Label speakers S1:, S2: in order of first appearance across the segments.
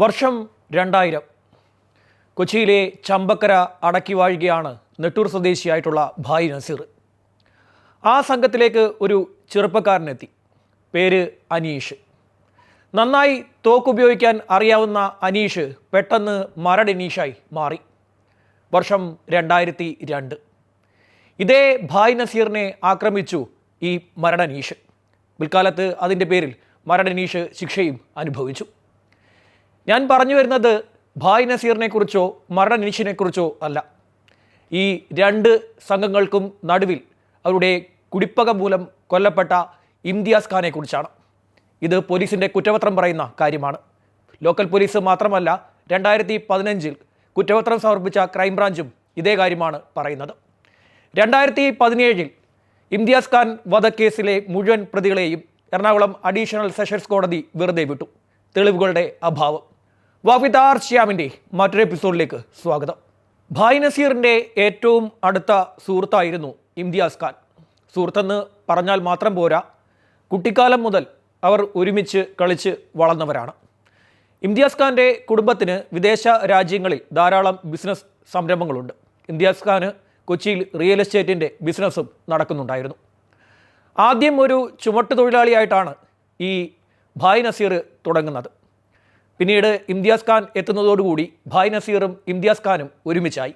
S1: വർഷം രണ്ടായിരം. കൊച്ചിയിലെ ചമ്പക്കര അടക്കി വാഴുകയാണ് നെട്ടൂർ സ്വദേശിയായിട്ടുള്ള ഭായ് നസീർ. ആ സംഘത്തിലേക്ക് ഒരു ചെറുപ്പക്കാരനെത്തി. പേര് അനീഷ്. നന്നായി തോക്കുപയോഗിക്കാൻ അറിയാവുന്ന അനീഷ് പെട്ടെന്ന് മരടനീഷായി മാറി. വർഷം രണ്ടായിരത്തി രണ്ട് ഇതേ ഭായ് നസീറിനെ ആക്രമിച്ചു ഈ മരടനീഷ് പിൽക്കാലത്ത് അതിന്റെ പേരിൽ മരടനീഷ് ശിക്ഷയും അനുഭവിച്ചു. ഞാൻ പറഞ്ഞു വരുന്നത് ഭായ് നസീറിനെ കുറിച്ചോ മരണനീഷിനെ കുറിച്ചോ അല്ല. ഈ രണ്ട് സംഘങ്ങൾക്കും നടുവിൽ അവരുടെ കുടിപ്പക മൂലം കൊല്ലപ്പെട്ട ഇംതിയാസ് ഖാനെ കുറിച്ചാണ് ഇത് പോലീസിന്റെ കുറ്റപത്രം പറയുന്ന കാര്യമാണ്. ലോക്കൽ പോലീസ് മാത്രമല്ല രണ്ടായിരത്തി പതിനഞ്ചിൽ കുറ്റപത്രം സമർപ്പിച്ച ക്രൈംബ്രാഞ്ചും ഇതേ കാര്യമാണ് പറയുന്നത്. രണ്ടായിരത്തി പതിനേഴിൽ ഇംതിയാസ് ഖാൻ വധക്കേസിലെ മുഴുവൻ പ്രതികളെയും എറണാകുളം അഡീഷണൽ സെഷൻസ് കോടതി വെറുതെ വിട്ടു. തെളിവുകളുടെ അഭാവം. വാഫിദാർ ശ്യാമിന്റെ മറ്റൊരു എപ്പിസോഡിലേക്ക് സ്വാഗതം. ഭായ് നസീറിന്റെ ഏറ്റവും അടുത്ത സുഹൃത്തായിരുന്നു ഇംതിയാസ് ഖാൻ. സുഹൃത്തെന്ന് പറഞ്ഞാൽ മാത്രം പോരാ കുട്ടിക്കാലം മുതൽ അവർ ഒരുമിച്ച് കളിച്ച് വളർന്നവരാണ്. ഇംതിയാസ് ഖാന്റെ കുടുംബത്തിന് വിദേശ രാജ്യങ്ങളിൽ ധാരാളം ബിസിനസ് സംരംഭങ്ങളുണ്ട്. ഇംതിയാസ് ഖാന് കൊച്ചിയിൽ റിയൽ എസ്റ്റേറ്റിന്റെ ബിസിനസ്സും നടക്കുന്നുണ്ടായിരുന്നു. ആദ്യം ഒരു ചുമട്ടുതൊഴിലാളിയായിട്ടാണ് ഈ ഭായ് നസീർ തുടങ്ങുന്നത്. പിന്നീട് ഇംതിയാസ് ഖാൻ എത്തുന്നതോടുകൂടി ഭായ് നസീറും ഇംതിയാസ് ഖാനും ഒരുമിച്ചായി.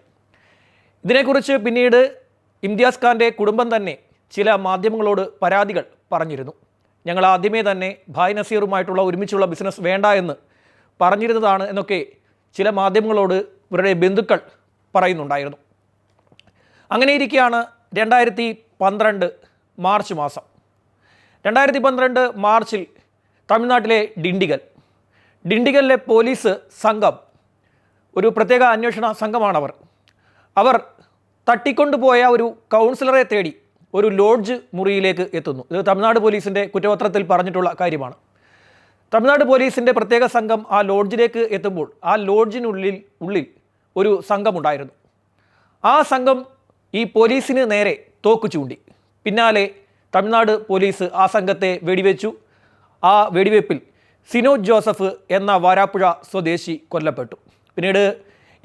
S1: ഇതിനെക്കുറിച്ച് പിന്നീട് ഇംതിയാസ് ഖാന്റെ കുടുംബം തന്നെ ചില മാധ്യമങ്ങളോട് പരാതികൾ പറഞ്ഞിരുന്നു. ഞങ്ങൾ ആദ്യമേ തന്നെ ഭായ് നസീറുമായിട്ടുള്ള ഒരുമിച്ചുള്ള ബിസിനസ് വേണ്ട എന്ന് പറഞ്ഞിരുന്നതാണ് എന്നൊക്കെ ചില മാധ്യമങ്ങളോട് ഇവരുടെ ബന്ധുക്കൾ പറയുന്നുണ്ടായിരുന്നു. അങ്ങനെ ഇരിക്കുകയാണ് രണ്ടായിരത്തി പന്ത്രണ്ട് മാർച്ച് മാസം. രണ്ടായിരത്തി പന്ത്രണ്ട് മാർച്ചിൽ തമിഴ്നാട്ടിലെ ഡിണ്ടിഗൽ ഡിണ്ടിഗലിലെ പോലീസ് സംഘം ഒരു പ്രത്യേക അന്വേഷണ സംഘമാണവർ. അവർ തട്ടിക്കൊണ്ടുപോയ ഒരു കൗൺസിലറെ തേടി ഒരു ലോഡ്ജ് മുറിയിലേക്ക് എത്തുന്നു. ഇത് തമിഴ്നാട് പോലീസിന്റെ കുറ്റപത്രത്തിൽ പറഞ്ഞിട്ടുള്ള കാര്യമാണ്. തമിഴ്നാട് പോലീസിന്റെ പ്രത്യേക സംഘം ആ ലോഡ്ജിലേക്ക് എത്തുമ്പോൾ ആ ലോഡ്ജിനുള്ളിൽ ഉള്ളിൽ ഒരു സംഘമുണ്ടായിരുന്നു. ആ സംഘം ഈ പോലീസിന് നേരെ തോക്ക് ചൂണ്ടി. പിന്നാലെ തമിഴ്നാട് പോലീസ് ആ സംഘത്തെ വെടിവെച്ചു. ആ വെടിവെപ്പിൽ സിനോജ് ജോസഫ് എന്ന വാരാപ്പുഴ സ്വദേശി കൊല്ലപ്പെട്ടു. പിന്നീട്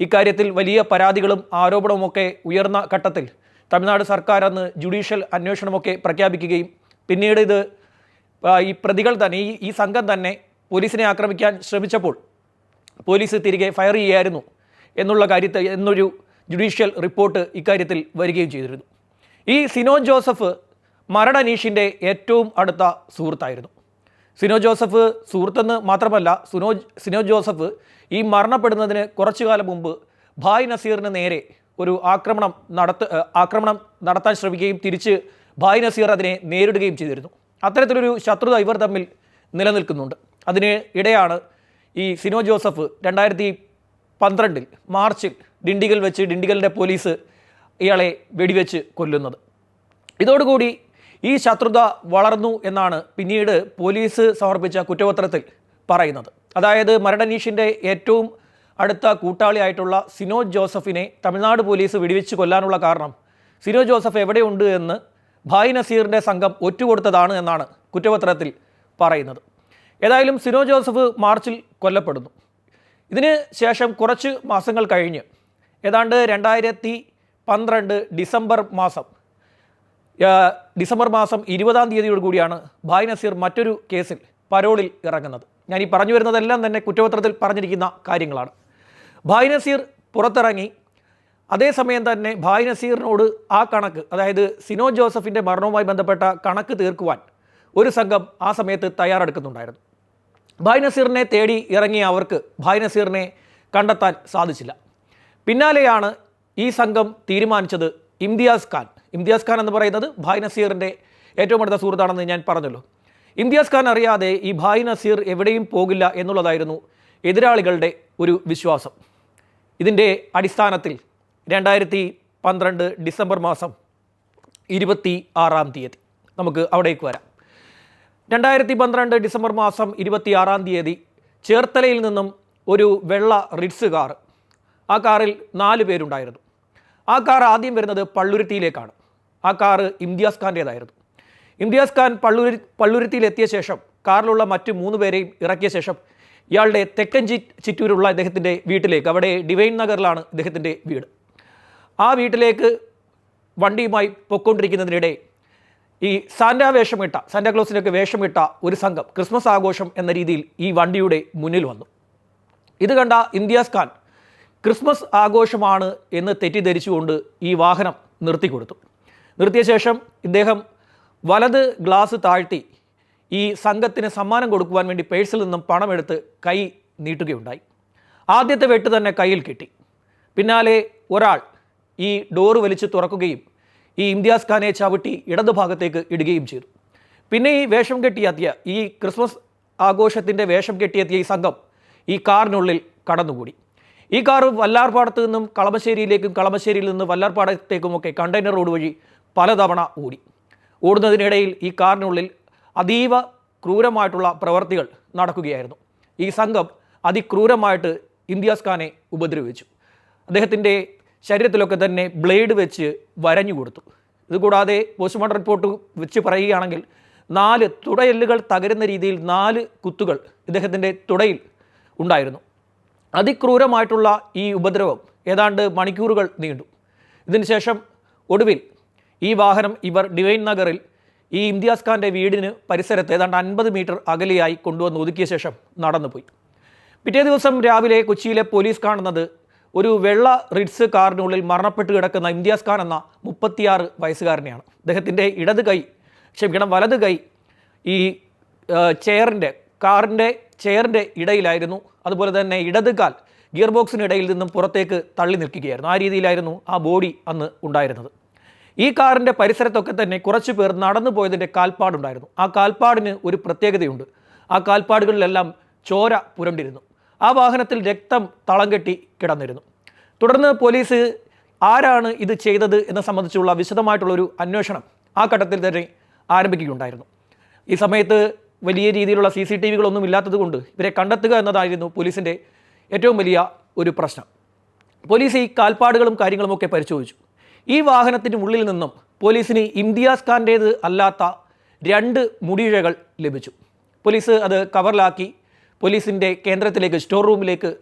S1: ഇക്കാര്യത്തിൽ വലിയ പരാതികളും ആരോപണവുമൊക്കെ ഉയർന്ന ഘട്ടത്തിൽ തമിഴ്നാട് സർക്കാർ അന്ന് ജുഡീഷ്യൽ അന്വേഷണമൊക്കെ പ്രഖ്യാപിക്കുകയും പിന്നീട് ഇത് ഈ പ്രതികൾ തന്നെ ഈ ഈ സംഘം തന്നെ പോലീസിനെ ആക്രമിക്കാൻ ശ്രമിച്ചപ്പോൾ പോലീസ് തിരികെ ഫയർ ചെയ്യായിരുന്നു എന്നുള്ള കാര്യത്തെ എന്നൊരു ജുഡീഷ്യൽ റിപ്പോർട്ട് ഇക്കാര്യത്തിൽ വരികയും ചെയ്തിരുന്നു. ഈ സിനോ ജോസഫ് മരണനീഷിന്റെ ഏറ്റവും അടുത്ത സുഹൃത്തായിരുന്നു. സിനോ ജോസഫ് സുഹൃത്തെന്ന് മാത്രമല്ല സുനോ സിനോ ജോസഫ് ഈ മരണപ്പെടുന്നതിന് കുറച്ചു കാലം മുമ്പ് ഭായ് നസീറിന് നേരെ ഒരു ആക്രമണം നടത്ത ആക്രമണം നടത്താൻ ശ്രമിക്കുകയും തിരിച്ച് ഭായ് നസീർ അതിനെ നേരിടുകയും ചെയ്തിരുന്നു. അത്തരത്തിലൊരു ശത്രുത ഇവർ തമ്മിൽ നിലനിൽക്കുന്നുണ്ട്. അതിന് ഇടയാണ് ഈ സിനോ ജോസഫ് രണ്ടായിരത്തി പന്ത്രണ്ടിൽ മാർച്ചിൽ ഡിണ്ടിഗൽ വെച്ച് ഡിണ്ടിഗലിന്റെ പോലീസ് ഇയാളെ വെടിവെച്ച് കൊല്ലുന്നത്. ഇതോടുകൂടി ഈ ശത്രുത വളർന്നു എന്നാണ് പിന്നീട് പോലീസ് സമർപ്പിച്ച കുറ്റപത്രത്തിൽ പറയുന്നത്. അതായത് മരടനീഷിന്റെ ഏറ്റവും അടുത്ത കൂട്ടാളിയായിട്ടുള്ള സിനോ ജോസഫിനെ തമിഴ്നാട് പോലീസ് വെടിവെച്ച് കൊല്ലാനുള്ള കാരണം സിനോ ജോസഫ് എവിടെയുണ്ട് എന്ന് ഭായ് നസീറിന്റെ സംഘം ഒറ്റുകൊടുത്തതാണ് എന്നാണ് കുറ്റപത്രത്തിൽ പറയുന്നത്. ഏതായാലും സിനോ ജോസഫ് മാർച്ചിൽ കൊല്ലപ്പെടുന്നു. ഇതിന് ശേഷം കുറച്ച് മാസങ്ങൾ കഴിഞ്ഞ് ഏതാണ്ട് രണ്ടായിരത്തി പന്ത്രണ്ട് ഡിസംബർ മാസം ഡിസംബർ മാസം ഇരുപതാം തീയതിയോട് കൂടിയാണ് ഭായ് നസീർ മറ്റൊരു കേസിൽ പരോളിൽ ഇറങ്ങുന്നത്. ഞാൻ ഈ പറഞ്ഞു വരുന്നതെല്ലാം തന്നെ കുറ്റപത്രത്തിൽ പറഞ്ഞിരിക്കുന്ന കാര്യങ്ങളാണ്. ഭായ് നസീർ പുറത്തിറങ്ങി. അതേസമയം തന്നെ ഭായ് നസീറിനോട് ആ കണക്ക് അതായത് സിനോ ജോസഫിന്റെ മരണവുമായി ബന്ധപ്പെട്ട കണക്ക് തീർക്കുവാൻ ഒരു സംഘം ആ സമയത്ത് തയ്യാറെടുക്കുന്നുണ്ടായിരുന്നു. ഭായ് നസീറിനെ തേടി ഇറങ്ങിയ അവർക്ക് ഭായ് നസീറിനെ കണ്ടെത്താൻ സാധിച്ചില്ല. പിന്നാലെയാണ് ഈ സംഘം തീരുമാനിച്ചത് ഇംതിയാസ് ഖാൻ. ഇംതിയാസ് ഖാൻ എന്ന് പറയുന്നത് ഭായ് നസീറിന്റെ ഏറ്റവും അടുത്ത സുഹൃത്താണെന്ന് ഞാൻ പറഞ്ഞല്ലോ. ഇംതിയാസ് ഖാൻ അറിയാതെ ഈ ഭായ് നസീർ എവിടെയും പോകില്ല എന്നുള്ളതായിരുന്നു എതിരാളികളുടെ ഒരു വിശ്വാസം. ഇതിന്റെ അടിസ്ഥാനത്തിൽ രണ്ടായിരത്തി പന്ത്രണ്ട് ഡിസംബർ മാസം ഇരുപത്തി ആറാം തീയതി. നമുക്ക് അവിടേക്ക് വരാം. രണ്ടായിരത്തി പന്ത്രണ്ട് ഡിസംബർ മാസം ഇരുപത്തി ആറാം തീയതി ചേർത്തലയിൽ നിന്നും ഒരു വെള്ള റിഡ്സ് കാർ ആ കാറിൽ നാല് പേരുണ്ടായിരുന്നു. ആ കാർ ആദ്യം വരുന്നത് പള്ളുരുത്തിയിലേക്കാണ്. ആ കാറ് ഇംതിയാസ് ഖാന്റേതായിരുന്നു. ഇംതിയാസ് ഖാൻ പള്ളുരു പള്ളുരുത്തിയിലെത്തിയ ശേഷം കാറിലുള്ള മറ്റ് മൂന്ന് പേരെയും ഇറക്കിയ ശേഷം ഇയാളുടെ തെക്കൻ ചി ചിറ്റൂരുള്ള ഇദ്ദേഹത്തിന്റെ വീട്ടിലേക്ക് അവിടെ ഡിവൈൻ നഗറിലാണ് ഇദ്ദേഹത്തിന്റെ വീട്. ആ വീട്ടിലേക്ക് വണ്ടിയുമായി പൊയ്ക്കൊണ്ടിരിക്കുന്നതിനിടെ ഈ സാന്റ വേഷമിട്ട സാന്റാക്ലോസിനൊക്കെ വേഷമിട്ട ഒരു സംഘം ക്രിസ്മസ് ആഘോഷം എന്ന രീതിയിൽ ഈ വണ്ടിയുടെ മുന്നിൽ വന്നു. ഇത് കണ്ട ഇന്ത്യാസ് ഖാൻ ക്രിസ്മസ് ആഘോഷമാണ് എന്ന് തെറ്റിദ്ധരിച്ചുകൊണ്ട് ഈ വാഹനം നിർത്തിക്കൊടുത്തു. നിർത്തിയ ശേഷം ഇദ്ദേഹം വലത് ഗ്ലാസ് താഴ്ത്തി ഈ സംഘത്തിന് സമ്മാനം കൊടുക്കുവാൻ വേണ്ടി പേഴ്സിൽ നിന്നും പണമെടുത്ത് കൈ നീട്ടുകയുണ്ടായി. ആദ്യത്തെ വെട്ട് തന്നെ കയ്യിൽ കിട്ടി. പിന്നാലെ ഒരാൾ ഈ ഡോറ് വലിച്ചു തുറക്കുകയും ഈ ഇംതിയാസ് ഖാനെ ചവിട്ടി ഇടതു ഭാഗത്തേക്ക് ഇടുകയും ചെയ്തു. പിന്നെ ഈ വേഷം കെട്ടിയെത്തിയ ഈ ക്രിസ്മസ് ആഘോഷത്തിന്റെ വേഷം കെട്ടിയെത്തിയ ഈ സംഘം ഈ കാറിനുള്ളിൽ കടന്നുകൂടി. ഈ കാർ വല്ലാർപാടത്ത് നിന്നും കളമശ്ശേരിയിലേക്കും കളമശ്ശേരിയിൽ നിന്ന് വല്ലാർപാടത്തേക്കുമൊക്കെ കണ്ടെയ്നർ റോഡ് വഴി പലതവണ ഓടി. ഓടുന്നതിനിടയിൽ ഈ കാറിനുള്ളിൽ അതീവ ക്രൂരമായിട്ടുള്ള പ്രവർത്തികൾ നടക്കുകയായിരുന്നു. ഈ സംഘം അതിക്രൂരമായിട്ട് ഇന്ത്യാസ് ഖാനെ ഉപദ്രവിച്ചു. അദ്ദേഹത്തിന്റെ ശരീരത്തിലൊക്കെ തന്നെ ബ്ലേഡ് വെച്ച് വരഞ്ഞു കൊടുത്തു. ഇതുകൂടാതെ പോസ്റ്റ്മോർട്ടം റിപ്പോർട്ട് വെച്ച് പറയുകയാണെങ്കിൽ നാല് തുടയെല്ലുകൾ തകരുന്ന രീതിയിൽ നാല് കുത്തുകൾ ഇദ്ദേഹത്തിന്റെ തുടയിൽ ഉണ്ടായിരുന്നു. അതിക്രൂരമായിട്ടുള്ള ഈ ഉപദ്രവം ഏതാണ്ട് മണിക്കൂറുകൾ നീണ്ടു. ഇതിനുശേഷം ഒടുവിൽ ഈ വാഹനം ഇവർ ഡിവൈൻ നഗറിൽ ഈ ഇംതിയാസ് ഖാന്റെ വീടിന് പരിസരത്ത് ഏതാണ്ട് അൻപത് മീറ്റർ അകലെയായി കൊണ്ടുവന്ന് ഒതുക്കിയ ശേഷം നടന്നുപോയി. പിറ്റേ ദിവസം രാവിലെ കൊച്ചിയിലെ പോലീസ് കാണുന്നത് ഒരു വെള്ള റിഡ്സ് കാറിനുള്ളിൽ മരണപ്പെട്ട് കിടക്കുന്ന ഇംതിയാസ് ഖാൻ എന്ന മുപ്പത്തിയാറ് വയസ്സുകാരനെയാണ്. അദ്ദേഹത്തിന്റെ ഇടത് കൈ ക്ഷമിക്കണം വലത് കൈ ഈ ചെയറിന്റെ കാറിന്റെ ചെയറിന്റെ ഇടയിലായിരുന്നു. അതുപോലെ തന്നെ ഇടത് കാൽ ഗിയർ ബോക്സിനിടയിൽ നിന്നും പുറത്തേക്ക് തള്ളി നിൽക്കുകയായിരുന്നു. ആ രീതിയിലായിരുന്നു ആ ബോഡി അന്ന് ഉണ്ടായിരുന്നത്. ഈ കാറിന്റെ പരിസരത്തൊക്കെ തന്നെ കുറച്ച് പേർ നടന്നു പോയതിന്റെ കാൽപ്പാടുണ്ടായിരുന്നു. ആ കാൽപ്പാടിന് ഒരു പ്രത്യേകതയുണ്ട്. ആ കാൽപ്പാടുകളിലെല്ലാം ചോര പുരണ്ടിരുന്നു. ആ വാഹനത്തിൽ രക്തം തളം കെട്ടി കിടന്നിരുന്നു. തുടർന്ന് പോലീസ് ആരാണ് ഇത് ചെയ്തത് എന്നെ സംബന്ധിച്ചുള്ള വിശദമായിട്ടുള്ളൊരു അന്വേഷണം ആ ഘട്ടത്തിൽ തന്നെ ആരംഭിക്കുകയുണ്ടായിരുന്നു. ഈ സമയത്ത് വലിയ രീതിയിലുള്ള സി സി ടി വികളൊന്നും ഇല്ലാത്തത് കൊണ്ട് ഇവരെ കണ്ടെത്തുക എന്നതായിരുന്നു പോലീസിന്റെ ഏറ്റവും വലിയ ഒരു പ്രശ്നം. പോലീസ് ഈ കാൽപ്പാടുകളും കാര്യങ്ങളുമൊക്കെ പരിശോധിച്ചു. ഈ വാഹനത്തിന് ഉള്ളിൽ നിന്നും പോലീസിന് ഇംതിയാസ് ഖാന്റേത് അല്ലാത്ത രണ്ട് മുടിയിഴകൾ ലഭിച്ചു. പോലീസ് അത് കവറിലാക്കി പോലീസിന്റെ കേന്ദ്രത്തിലേക്ക് സ്റ്റോർ റൂമിലേക്ക്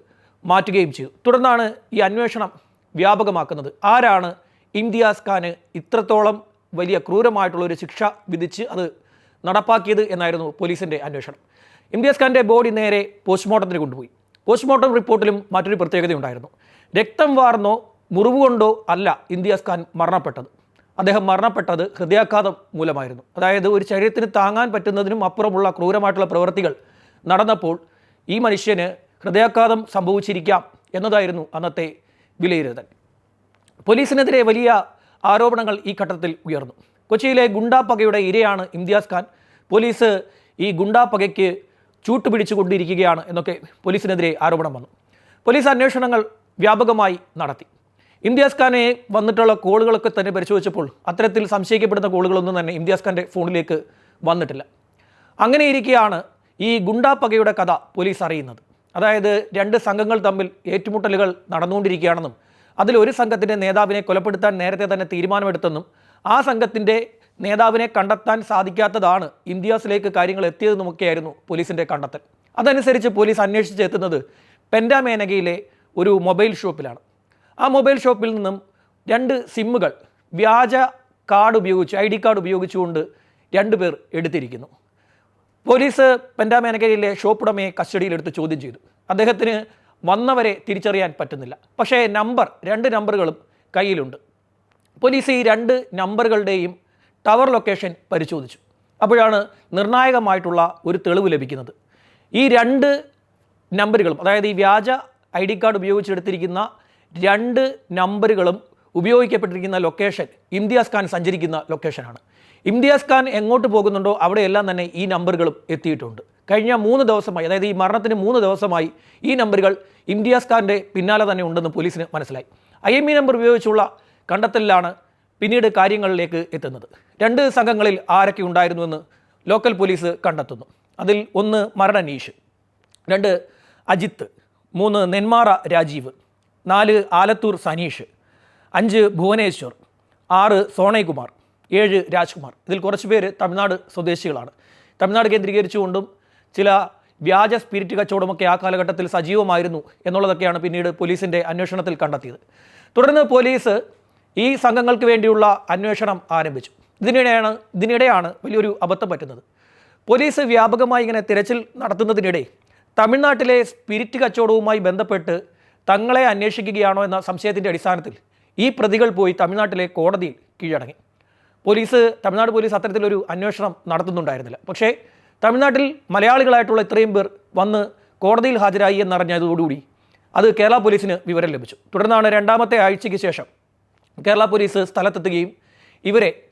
S1: മാറ്റുകയും ചെയ്തു. തുടർന്നാണ് ഈ അന്വേഷണം വ്യാപകമാക്കുന്നത്. ആരാണ് ഇംതിയാസ് ഖാന് ഇത്രത്തോളം വലിയ ക്രൂരമായിട്ടുള്ള ഒരു ശിക്ഷ വിധിച്ച് അത് നടപ്പാക്കിയത് എന്നായിരുന്നു പോലീസിന്റെ അന്വേഷണം. ഇംതിയാസ് ഖാന്റെ ബോഡി നേരെ പോസ്റ്റ്മോർട്ടത്തിന് കൊണ്ടുപോയി. പോസ്റ്റ്മോർട്ടം റിപ്പോർട്ടിലും മറ്റൊരു പ്രത്യേകതയുണ്ടായിരുന്നു. രക്തം വാർന്നോ മുറിവ് കൊണ്ടോ അല്ല ഇന്ത്യാസ് ഖാൻ മരണപ്പെട്ടത്. അദ്ദേഹം മരണപ്പെട്ടത് ഹൃദയാഘാതം മൂലമായിരുന്നു. അതായത് ഒരു ശരീരത്തിന് താങ്ങാൻ പറ്റുന്നതിനും അപ്പുറമുള്ള ക്രൂരമായിട്ടുള്ള പ്രവൃത്തികൾ നടന്നപ്പോൾ ഈ മനുഷ്യന് ഹൃദയാഘാതം സംഭവിച്ചിരിക്കാം എന്നതായിരുന്നു അന്നത്തെ വിലയിരുത്തൽ. പോലീസിനെതിരെ വലിയ ആരോപണങ്ങൾ ഈ ഘട്ടത്തിൽ ഉയർന്നു. കൊച്ചിയിലെ ഗുണ്ടാപ്പകയുടെ ഇരയാണ് ഇംതിയാസ് ഖാൻ. പോലീസ് ഈ ഗുണ്ടാപ്പകയ്ക്ക് ചൂട്ടുപിടിച്ചുകൊണ്ടിരിക്കുകയാണ് എന്നൊക്കെ പോലീസിനെതിരെ ആരോപണം വന്നു. പോലീസ് അന്വേഷണങ്ങൾ വ്യാപകമായി നടത്തി. ഇംതിയാസ് ഖാനെ വന്നിട്ടുള്ള കോളുകളൊക്കെ തന്നെ പരിശോധിച്ചപ്പോൾ അത്തരത്തിൽ സംശയിക്കപ്പെടുന്ന കോളുകളൊന്നും തന്നെ ഇംതിയാസ് ഖാന്റെ ഫോണിലേക്ക് വന്നിട്ടില്ല. അങ്ങനെ ഇരിക്കെയാണ് ഈ ഗുണ്ടാപ്പകയുടെ കഥ പോലീസ് അറിയുന്നത്. അതായത് രണ്ട് സംഘങ്ങൾ തമ്മിൽ ഏറ്റുമുട്ടലുകൾ നടന്നുകൊണ്ടിരിക്കുകയാണെന്നും അതിൽ ഒരു സംഘത്തിന്റെ നേതാവിനെ കൊലപ്പെടുത്താൻ നേരത്തെ തന്നെ തീരുമാനമെടുത്തെന്നും ആ സംഘത്തിന്റെ നേതാവിനെ കണ്ടെത്താൻ സാധിക്കാത്തതാണ് ഇന്ത്യാസിലേക്ക് കാര്യങ്ങൾ എത്തിയതെന്നുമൊക്കെയായിരുന്നു പോലീസിന്റെ കണ്ടെത്തൽ. അതനുസരിച്ച് പോലീസ് അന്വേഷിച്ചെത്തുന്നത് പെൻഡാമേനകയിലെ ഒരു മൊബൈൽ ഷോപ്പിലാണ്. ആ മൊബൈൽ ഷോപ്പിൽ നിന്നും രണ്ട് സിമ്മുകൾ വ്യാജ കാർഡ് ഉപയോഗിച്ച് ഐ ഡി കാർഡ് ഉപയോഗിച്ചുകൊണ്ട് രണ്ടുപേർ എടുത്തിരിക്കുന്നു. പോലീസ് പെൻഡാമേനകയിലെ ഷോപ്പ് ഉടമയെ കസ്റ്റഡിയിലെടുത്ത് ചോദ്യം ചെയ്തു. അദ്ദേഹത്തിന് വന്നവരെ തിരിച്ചറിയാൻ പറ്റുന്നില്ല. പക്ഷേ നമ്പർ രണ്ട് നമ്പറുകളും കയ്യിലുണ്ട്. പോലീസ് ഈ രണ്ട് നമ്പറുകളുടെയും ടവർ ലൊക്കേഷൻ പരിശോധിച്ചു. അപ്പോഴാണ് നിർണായകമായിട്ടുള്ള ഒരു തെളിവ് ലഭിക്കുന്നത്. ഈ രണ്ട് നമ്പറുകളും അതായത് ഈ വ്യാജ ഐ ഡി കാർഡ് ഉപയോഗിച്ചെടുത്തിരിക്കുന്ന രണ്ട് നമ്പറുകളും ഉപയോഗിക്കപ്പെട്ടിരിക്കുന്ന ലൊക്കേഷൻ ഇംതിയാസ് ഖാൻ സഞ്ചരിക്കുന്ന ലൊക്കേഷനാണ്. ഇംതിയാസ് ഖാൻ എങ്ങോട്ട് പോകുന്നുണ്ടോ അവിടെയെല്ലാം തന്നെ ഈ നമ്പറുകളും എത്തിയിട്ടുണ്ട്. കഴിഞ്ഞ മൂന്ന് ദിവസമായി അതായത് ഈ മരണത്തിന് മൂന്ന് ദിവസമായി ഈ നമ്പറുകൾ ഇംതിയാസ് ഖാന്റെ പിന്നാലെ തന്നെ ഉണ്ടെന്ന് പോലീസിന് മനസ്സിലായി. ഐ എം ഇ നമ്പർ ഉപയോഗിച്ചുള്ള കണ്ടെത്തലിലാണ് പിന്നീട് കാര്യങ്ങളിലേക്ക് എത്തുന്നത്. രണ്ട് സംഘങ്ങളിൽ ആരൊക്കെ ഉണ്ടായിരുന്നുവെന്ന് ലോക്കൽ പോലീസ് കണ്ടെത്തുന്നു. അതിൽ ഒന്ന് മരണനീഷ് രണ്ട് അജിത്ത് മൂന്ന് നെന്മാറ രാജീവ് നാല് ആലത്തൂർ സനീഷ് അഞ്ച് ഭുവനേശ്വർ ആറ് സോണയ്കുമാർ ഏഴ് രാജ്കുമാർ. ഇതിൽ കുറച്ച് പേര് തമിഴ്നാട് സ്വദേശികളാണ്. തമിഴ്നാട് കേന്ദ്രീകരിച്ചുകൊണ്ടും ചില വ്യാജ സ്പിരിറ്റ് കച്ചവടമൊക്കെ ആ കാലഘട്ടത്തിൽ സജീവമായിരുന്നു എന്നുള്ളതൊക്കെയാണ് പിന്നീട് പോലീസിന്റെ അന്വേഷണത്തിൽ കണ്ടെത്തിയത്. തുടർന്ന് പോലീസ് ഈ സംഘങ്ങൾക്ക് വേണ്ടിയുള്ള അന്വേഷണം ആരംഭിച്ചു. ഇതിനിടെയാണ് ഇതിനിടെയാണ് വലിയൊരു അബദ്ധം പറ്റുന്നത്. പോലീസ് വ്യാപകമായി ഇങ്ങനെ തിരച്ചിൽ നടത്തുന്നതിനിടെ തമിഴ്നാട്ടിലെ സ്പിരിറ്റ് കച്ചവടവുമായി ബന്ധപ്പെട്ട് തങ്ങളെ അന്വേഷിക്കുകയാണോ എന്ന സംശയത്തിന്റെ അടിസ്ഥാനത്തിൽ ഈ പ്രതികൾ പോയി തമിഴ്നാട്ടിലെ കോടതിയിൽ കീഴടങ്ങി. പോലീസ് തമിഴ്നാട് പോലീസ് അത്തരത്തിലൊരു അന്വേഷണം നടത്തുന്നുണ്ടായിരുന്നില്ല. പക്ഷേ തമിഴ്നാട്ടിൽ മലയാളികളായിട്ടുള്ള ഇത്രയും പേർ വന്ന് കോടതിയിൽ ഹാജരായി എന്നറിഞ്ഞതോടുകൂടി അത് കേരള പോലീസിന് വിവരം ലഭിച്ചു. തുടർന്നാണ് രണ്ടാമത്തെ ആഴ്ചയ്ക്ക് ശേഷം കേരള പോലീസ് സ്ഥലത്തെത്തുകയും ഇവരെ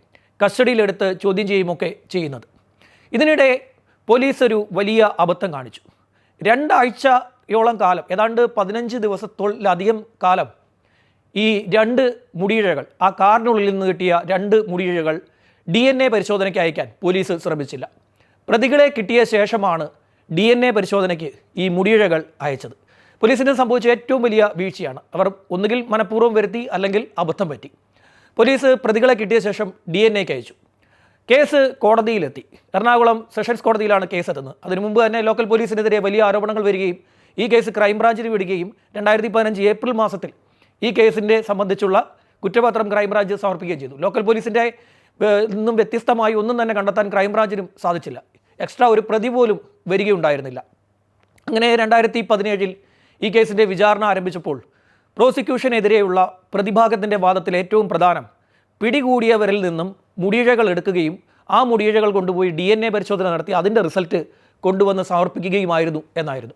S1: കസ്റ്റഡിയിലെടുത്ത് ചോദ്യം ചെയ്യുമൊക്കെ ചെയ്യുന്നത്. ഇതിനിടെ പോലീസ് ഒരു വലിയ അബദ്ധം കാണിച്ചു. രണ്ടാഴ്ചയോളം കാലം ഏതാണ്ട് പതിനഞ്ച് ദിവസത്തോളധികം കാലം ഈ രണ്ട് മുടിയിഴകൾ ആ കാറിനുള്ളിൽ നിന്ന് കിട്ടിയ രണ്ട് മുടിയിഴകൾ ഡി എൻ എ പരിശോധനയ്ക്ക് അയക്കാൻ പോലീസ് ശ്രമിച്ചില്ല. പ്രതികളെ കിട്ടിയ ശേഷമാണ് ഡി എൻ എ പരിശോധനയ്ക്ക് ഈ മുടിയിഴകൾ അയച്ചത്. പോലീസിന് സംഭവിച്ച ഏറ്റവും വലിയ വീഴ്ചയാണ്. അവർ ഒന്നുകിൽ മനഃപൂർവം വരുത്തി അല്ലെങ്കിൽ അബദ്ധം പറ്റി. പോലീസ് പ്രതികളെ കിട്ടിയ ശേഷം ഡി എൻ എക്ക് അയച്ചു. കേസ് കോടതിയിലെത്തി. എറണാകുളം സെഷൻസ് കോടതിയിലാണ് കേസ് എത്തുന്നത് അതിനു മുമ്പ് തന്നെ ലോക്കൽ പോലീസിനെതിരെ വലിയ ആരോപണങ്ങൾ വരികയും ഈ കേസ് ക്രൈംബ്രാഞ്ചിന് വിടുകയും രണ്ടായിരത്തി പതിനഞ്ച് ഏപ്രിൽ മാസത്തിൽ ഈ കേസിന്റെ സംബന്ധിച്ചുള്ള കുറ്റപത്രം ക്രൈംബ്രാഞ്ച് സമർപ്പിക്കുകയും ചെയ്തു. ലോക്കൽ പോലീസിന്റെ നിന്നും വ്യത്യസ്തമായി ഒന്നും തന്നെ കണ്ടെത്താൻ ക്രൈംബ്രാഞ്ചിനും സാധിച്ചില്ല. എക്സ്ട്രാ ഒരു പ്രതി പോലും വരികയുണ്ടായിരുന്നില്ല. അങ്ങനെ രണ്ടായിരത്തി പതിനേഴിൽ ഈ കേസിന്റെ വിചാരണ ആരംഭിച്ചപ്പോൾ പ്രോസിക്യൂഷനെതിരെയുള്ള പ്രതിഭാഗത്തിന്റെ വാദത്തിൽ ഏറ്റവും പ്രധാനം പിടികൂടിയവരിൽ നിന്നും മുടിയിഴകൾ എടുക്കുകയും ആ മുടിയിഴകൾ കൊണ്ടുപോയി ഡി പരിശോധന നടത്തി അതിന്റെ റിസൾട്ട് കൊണ്ടുവന്ന് സമർപ്പിക്കുകയുമായിരുന്നു എന്നായിരുന്നു.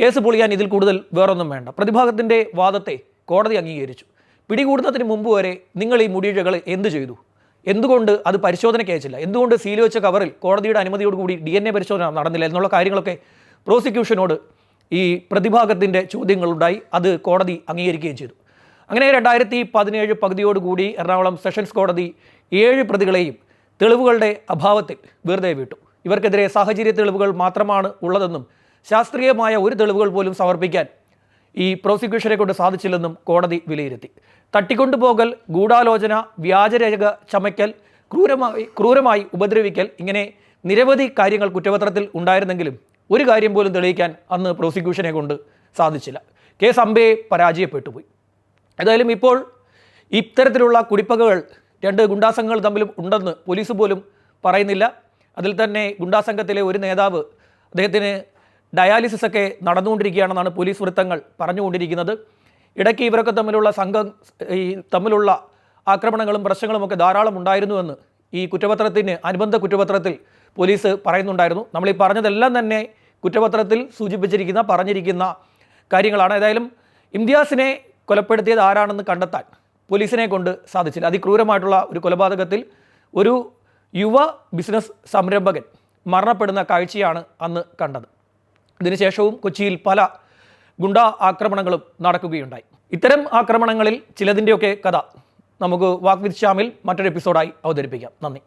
S1: കേസ് പൊളിയാൻ ഇതിൽ കൂടുതൽ വേറൊന്നും വേണ്ട. പ്രതിഭാഗത്തിന്റെ വാദത്തെ കോടതി അംഗീകരിച്ചു. പിടികൂടുന്നതിന് മുമ്പ് വരെ നിങ്ങൾ ഈ മുടിയിഴകൾ എന്ത് ചെയ്തു? എന്തുകൊണ്ട് അത് പരിശോധനയ്ക്ക് അയച്ചില്ല? എന്തുകൊണ്ട് സീൽ വെച്ച കവറിൽ കോടതിയുടെ അനുമതിയോടുകൂടി ഡി എൻ എ പരിശോധന നടന്നില്ല എന്നുള്ള കാര്യങ്ങളൊക്കെ പ്രോസിക്യൂഷനോട് ഈ പ്രതിഭാഗത്തിന്റെ ചോദ്യങ്ങളുണ്ടായി. അത് കോടതി അംഗീകരിക്കുകയും ചെയ്തു. അങ്ങനെ രണ്ടായിരത്തി പതിനേഴ് പകുതിയോടുകൂടി എറണാകുളം സെഷൻസ് കോടതി ഏഴ് പ്രതികളെയും തെളിവുകളുടെ അഭാവത്തിൽ വെറുതെ വിട്ടു. ഇവർക്കെതിരെ സാഹചര്യ തെളിവുകൾ മാത്രമാണ് ഉള്ളതെന്നും ശാസ്ത്രീയമായ ഒരു തെളിവുകൾ പോലും സമർപ്പിക്കാൻ ഈ പ്രോസിക്യൂഷനെ കൊണ്ട് സാധിച്ചില്ലെന്നും കോടതി വിലയിരുത്തി. തട്ടിക്കൊണ്ടുപോകൽ ഗൂഢാലോചന വ്യാജരേഖ ചമയ്ക്കൽ ക്രൂരമായി ക്രൂരമായി ഉപദ്രവിക്കൽ ഇങ്ങനെ നിരവധി കാര്യങ്ങൾ കുറ്റപത്രത്തിൽ ഉണ്ടായിരുന്നെങ്കിലും ഒരു കാര്യം പോലും തെളിയിക്കാൻ അന്ന് പ്രോസിക്യൂഷനെ കൊണ്ട് സാധിച്ചില്ല. കേസ് അമ്പയെ പരാജയപ്പെട്ടു പോയി. ഏതായാലും ഇപ്പോൾ ഇത്തരത്തിലുള്ള കുടിപ്പകകൾ രണ്ട് ഗുണ്ടാസംഘങ്ങൾ തമ്മിലും ഉണ്ടെന്ന് പോലീസ് പോലും പറയുന്നില്ല. അതിൽ തന്നെ ഗുണ്ടാസംഘത്തിലെ ഒരു നേതാവ് അദ്ദേഹത്തിന് ഡയാലിസിസ് ഒക്കെ നടന്നുകൊണ്ടിരിക്കുകയാണെന്നാണ് പോലീസ് വൃത്തങ്ങൾ പറഞ്ഞുകൊണ്ടിരിക്കുന്നത്. ഇടയ്ക്ക് ഇവരൊക്കെ തമ്മിലുള്ള സംഘം ഈ തമ്മിലുള്ള ആക്രമണങ്ങളും പ്രശ്നങ്ങളും ഒക്കെ ധാരാളം ഉണ്ടായിരുന്നുവെന്ന് ഈ കുറ്റപത്രത്തിന് അനുബന്ധ കുറ്റപത്രത്തിൽ പോലീസ് പറയുന്നുണ്ടായിരുന്നു. നമ്മൾ ഈ പറഞ്ഞതെല്ലാം തന്നെ കുറ്റപത്രത്തിൽ സൂചിപ്പിച്ചിരിക്കുന്ന പറഞ്ഞിരിക്കുന്ന കാര്യങ്ങളാണ്. ഏതായാലും ഇംതിയാസിനെ കൊലപ്പെടുത്തിയത് ആരാണെന്ന് കണ്ടെത്താൻ പോലീസിനെ കൊണ്ട് സാധിച്ചില്ല. അതിക്രൂരമായിട്ടുള്ള ഒരു കൊലപാതകത്തിൽ ഒരു യുവ ബിസിനസ് സംരംഭകൻ മരണപ്പെടുന്ന കാഴ്ചയാണ് അന്ന് കണ്ടത്. ഇതിനുശേഷവും കൊച്ചിയിൽ പല ഗുണ്ടാ ആക്രമണങ്ങളും നടക്കുകയുണ്ടായി. ഇത്തരം ആക്രമണങ്ങളിൽ ചിലതിന്റെയൊക്കെ കഥ നമുക്ക് വാക് വിത്ത് ശ്യാമിൽ മറ്റൊരു എപ്പിസോഡായി അവതരിപ്പിക്കാം. നന്ദി.